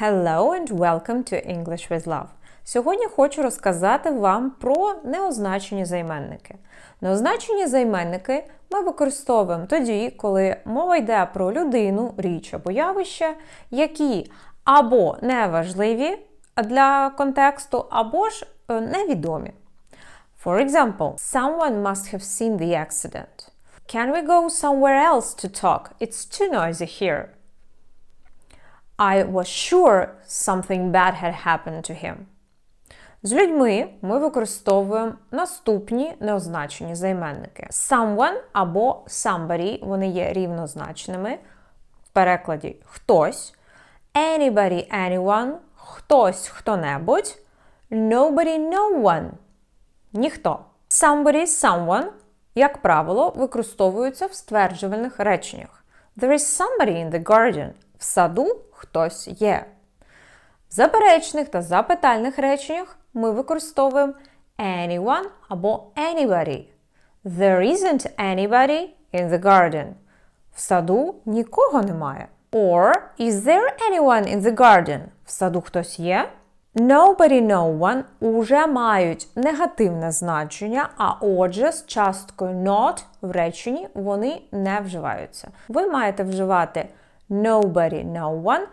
Hello and welcome to English with Love. Сьогодні хочу розказати вам про неозначені займенники. Неозначені займенники ми використовуємо тоді, коли мова йде про людину, річ або явище, які або неважливі для контексту, або ж е, невідомі. For example, someone must have seen the accident. Can we go somewhere else to talk? It's too noisy here. I was sure something bad had happened to him. З людьми ми використовуємо наступні неозначені займенники. Someone або somebody, вони є рівнозначними. В перекладі хтось. Anybody, anyone, хтось, хто-небудь. Nobody, no one. Ніхто. Somebody, someone, як правило, використовуються в стверджувальних реченнях. There is somebody in the garden. В саду хтось є. В заперечних та запитальних реченнях ми використовуємо anyone або anybody. There isn't anybody in the garden. В саду нікого немає. Or is there anyone in the garden? В саду хтось є? Nobody, no one уже мають негативне значення, а отже, з часткою not в реченні вони не вживаються. Ви маєте вживати nobody, no one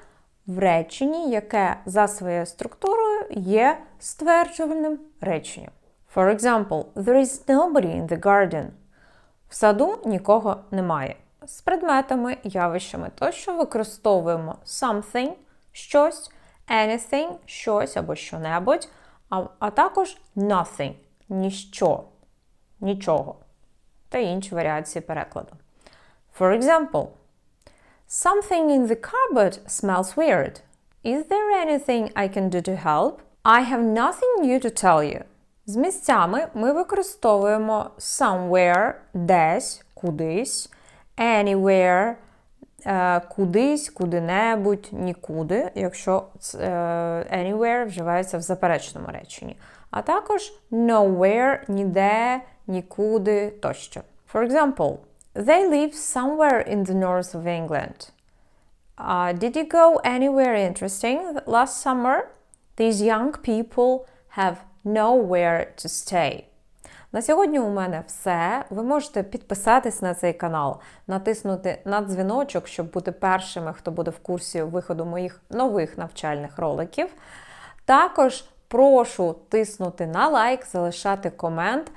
в реченні, яке за своєю структурою є стверджувальним реченням. For example, there is nobody in the garden. В саду нікого немає. З предметами, явищами тощо використовуємо something щось, anything щось або що-небудь, а, а також nothing ніщо, нічого та інші варіації перекладу. For example, Something in the cupboard smells weird. Is there anything I can do to help? I have nothing new to tell you. З місцями ми використовуємо somewhere десь, кудись, anywhere е, кудись, куди-небудь, нікуди, якщо е, anywhere вживається в заперечному реченні. А також nowhere, ніде, нікуди тощо. For example, they live somewhere in the north of England. Uh, did you go anywhere interesting last summer? These young people have nowhere to stay. На сьогодні у мене все. Ви можете підписатись на цей канал, натиснути на дзвіночок, щоб бути першими, хто буде в курсі виходу моїх нових навчальних роликів. Також прошу тиснути на лайк, залишати комент.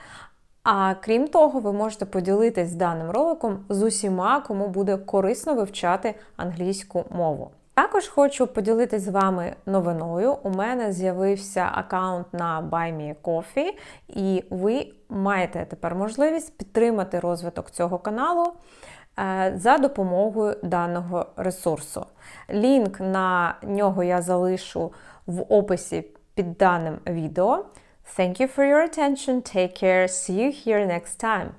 А крім того, ви можете поділитись даним роликом з усіма, кому буде корисно вивчати англійську мову. Також хочу поділитись з вами новиною. У мене з'явився аккаунт на BuyMeACoffee, і ви маєте тепер можливість підтримати розвиток цього каналу е, за допомогою даного ресурсу. Лінк на нього я залишу в описі під даним відео. Thank you for your attention. Take care. See you here next time.